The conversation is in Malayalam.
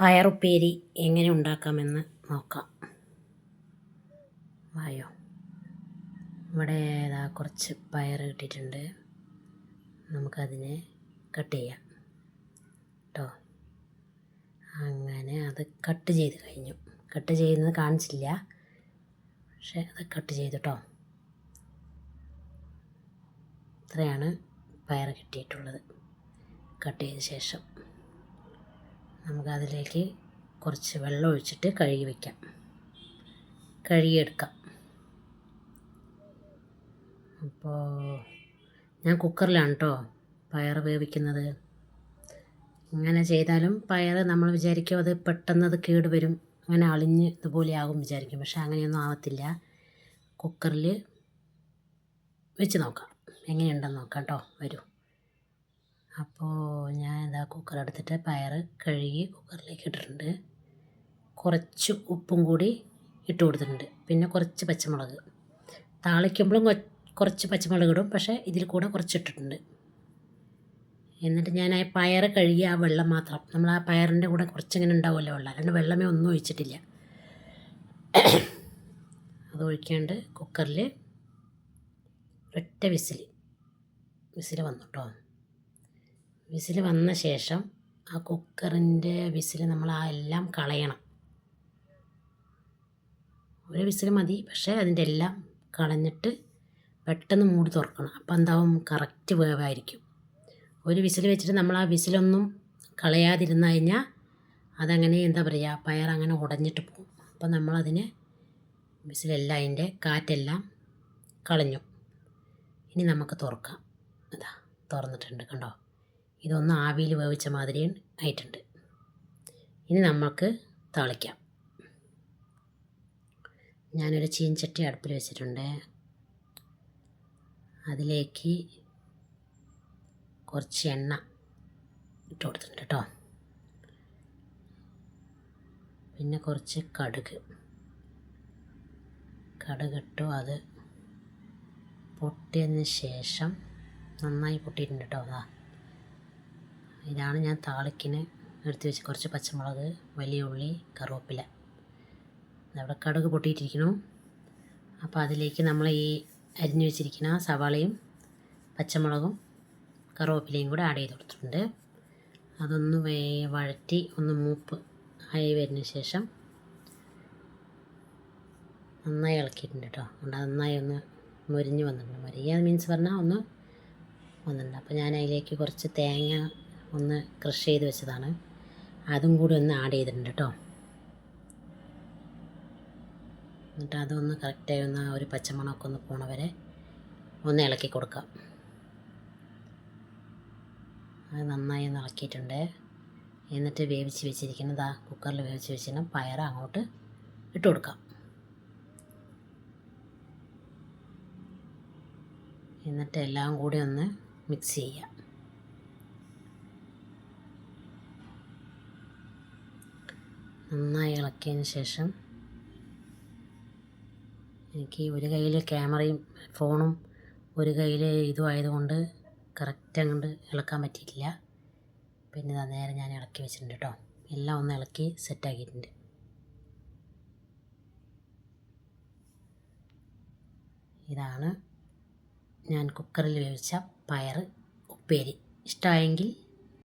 പയറുപ്പേരി എങ്ങനെ ഉണ്ടാക്കാമെന്ന് നോക്കാം. വായോ. ഇവിടെ ഇതാ കുറച്ച് പയർ കിട്ടിയിട്ടുണ്ട്. നമുക്കതിനെ കട്ട് ചെയ്യാം കേട്ടോ. അങ്ങനെ അത് കട്ട് ചെയ്ത് കഴിഞ്ഞു. കട്ട് ചെയ്യുന്നത് കാണിച്ചില്ല. പക്ഷെ അത് കട്ട് ചെയ്തു ഇത്രയാണ് പയർ കിട്ടിയിട്ടുള്ളത്. കട്ട് ചെയ്ത ശേഷം. നമുക്കതിലേക്ക് കുറച്ച് വെള്ളം ഒഴിച്ചിട്ട് കഴുകി വയ്ക്കാം കഴുകിയെടുക്കാം. അപ്പോൾ ഞാൻ കുക്കറിലാണ് കേട്ടോ പയർ വേവിക്കുന്നത്. ഇങ്ങനെ ചെയ്താലും പയർ നമ്മൾ വിചാരിക്കും അത് പെട്ടെന്ന് അത് കേട് വരും. അങ്ങനെ അളിഞ്ഞ് ഇതുപോലെ ആകും വിചാരിക്കും. പക്ഷെ അങ്ങനെയൊന്നും ആവത്തില്ല. കുക്കറിൽ വെച്ച് നോക്കാം. എങ്ങനെയുണ്ടെന്ന് നോക്കാം കേട്ടോ വരൂ. അപ്പോൾ ഞാൻ ഇതാ കുക്കറെടുത്തിട്ട് പയർ കഴുകി കുക്കറിലേക്ക് ഇട്ടിട്ടുണ്ട്. കുറച്ച് ഉപ്പും കൂടി ഇട്ട് കൊടുത്തിട്ടുണ്ട്. പിന്നെ കുറച്ച് പച്ചമുളക്. താളിക്കുമ്പോഴും കുറച്ച് പച്ചമുളക് ഇടും. പക്ഷേ ഇതിൽ കൂടെ കുറച്ച് ഇട്ടിട്ടുണ്ട്. എന്നിട്ട് ഞാൻ ആ പയർ കഴുകി ആ വെള്ളം മാത്രം. നമ്മൾ ആ പയറിന്റെ കൂടെ കുറച്ചിങ്ങനെ ഉണ്ടാവുമല്ലോ വെള്ളം. അല്ലാണ്ട് വെള്ളമേ ഒന്നും ഒഴിച്ചിട്ടില്ല. അത് ഒഴിക്കാണ്ട് കുക്കറിൽ ഒറ്റ വിസിൽ വിസിൽ വന്നു കേട്ടോ വിസിൽ വന്ന ശേഷം ആ കുക്കറിന്റെ വിസിൽ നമ്മൾ ആ എല്ലാം കളയണം. ഒരു വിസിൽ മതി പക്ഷേ അതിന്റെ എല്ലാം കളഞ്ഞിട്ട് പെട്ടെന്ന് മൂടി തുറക്കണം. അപ്പം എന്താവും? കറക്റ്റ് വേവായിരിക്കും. ഒരു വിസിൽ വെച്ചിട്ട് നമ്മൾ ആ വിസിലൊന്നും കളയാതിരുന്നു കഴിഞ്ഞാൽ അതങ്ങനെ എന്താ പറയുക പയർ അങ്ങനെ ഉടഞ്ഞിട്ട് പോകും. അപ്പം നമ്മളതിനെ വിസിലെല്ലാം അതിന്റെ കാറ്റെല്ലാം കളഞ്ഞു. ഇനി നമുക്ക് തുറക്കാം. അതാ തുറന്നിട്ടുണ്ട് കണ്ടോ? ഇതൊന്ന് ആവിയിൽ വേവിച്ച മാതിരി ആയിട്ടുണ്ട്. ഇനി നമുക്ക് തളിക്കാം ഞാനൊരു ചീൻചട്ടി അടുപ്പിൽ വെച്ചിട്ടുണ്ട്. അതിലേക്ക് കുറച്ച് എണ്ണ ഇട്ട് കൊടുത്തിട്ടുണ്ട് കേട്ടോ. പിന്നെ കുറച്ച് കടുക്. കടുക് ഇട്ടു അത് പൊട്ടിയതിന് ശേഷം നന്നായി പൊട്ടിയിട്ടുണ്ട് കേട്ടോ. അതാ ഇതാണ് ഞാൻ താളിക്കിന് എടുത്തു വെച്ച് കുറച്ച് പച്ചമുളക് വലിയ ഉള്ളി കറുവപ്പില. അവിടെ കടുക് പൊട്ടിയിട്ടിരിക്കുന്നു. അപ്പോൾ അതിലേക്ക് നമ്മൾ ഈ അരിഞ്ഞു വെച്ചിരിക്കുന്ന സവാളയും പച്ചമുളകും കറുവപ്പിലയും കൂടെ ആഡ് ചെയ്ത് കൊടുത്തിട്ടുണ്ട്. അതൊന്ന് വേ വഴറ്റി ഒന്ന് മൂപ്പ് ആയി വരുന്ന ശേഷം നന്നായി ഇളക്കിയിട്ടുണ്ട് കേട്ടോ അതുകൊണ്ട് നന്നായി ഒന്ന് മുരിഞ്ഞ് വന്നിട്ടുണ്ട്. മുരിയ മീൻസ് പറഞ്ഞാൽ ഒന്ന് വന്നിട്ടുണ്ട്. അപ്പോൾ ഞാൻ അതിലേക്ക് കുറച്ച് തേങ്ങ ഒന്ന് ക്രഷ് ചെയ്ത് വെച്ചതാണ്. അതും കൂടി ഒന്ന് ആഡ് ചെയ്തിട്ടുണ്ട് കേട്ടോ എന്നിട്ട് അതൊന്ന് കറക്റ്റായി ഒന്ന് ഒരു പച്ചമണമൊക്കെ ഒന്ന് പോണ വരെ ഒന്ന് ഇളക്കി കൊടുക്കാം. അത് നന്നായി ഒന്ന് ഇളക്കിയിട്ടുണ്ട്. എന്നിട്ട് വേവിച്ച് വെച്ചിരിക്കുന്നത് ആ കുക്കറിൽ വേവിച്ച് വെച്ചിരുന്ന പയർ അങ്ങോട്ട് ഇട്ട് കൊടുക്കാം. എന്നിട്ട് എല്ലാം കൂടി ഒന്ന് മിക്സ് ചെയ്യാം. നന്നായി ഇളക്കിയതിന് ശേഷം എനിക്ക് ഒരു കയ്യിൽ ക്യാമറയും ഫോണും ഒരു കയ്യിൽ ഇതും ആയതുകൊണ്ട് കറക്റ്റ് അങ്ങോട്ട് ഇളക്കാൻ പറ്റിയിട്ടില്ല. പിന്നെ ഇതാ നേരെ ഞാൻ ഇളക്കി വെച്ചിട്ടുണ്ട് കേട്ടോ. എല്ലാം ഒന്ന് ഇളക്കി സെറ്റാക്കിയിട്ടുണ്ട് ഇതാണ് ഞാൻ കുക്കറിൽ വേവിച്ച പയർ ഉപ്പേരി. ഇഷ്ടമായെങ്കിൽ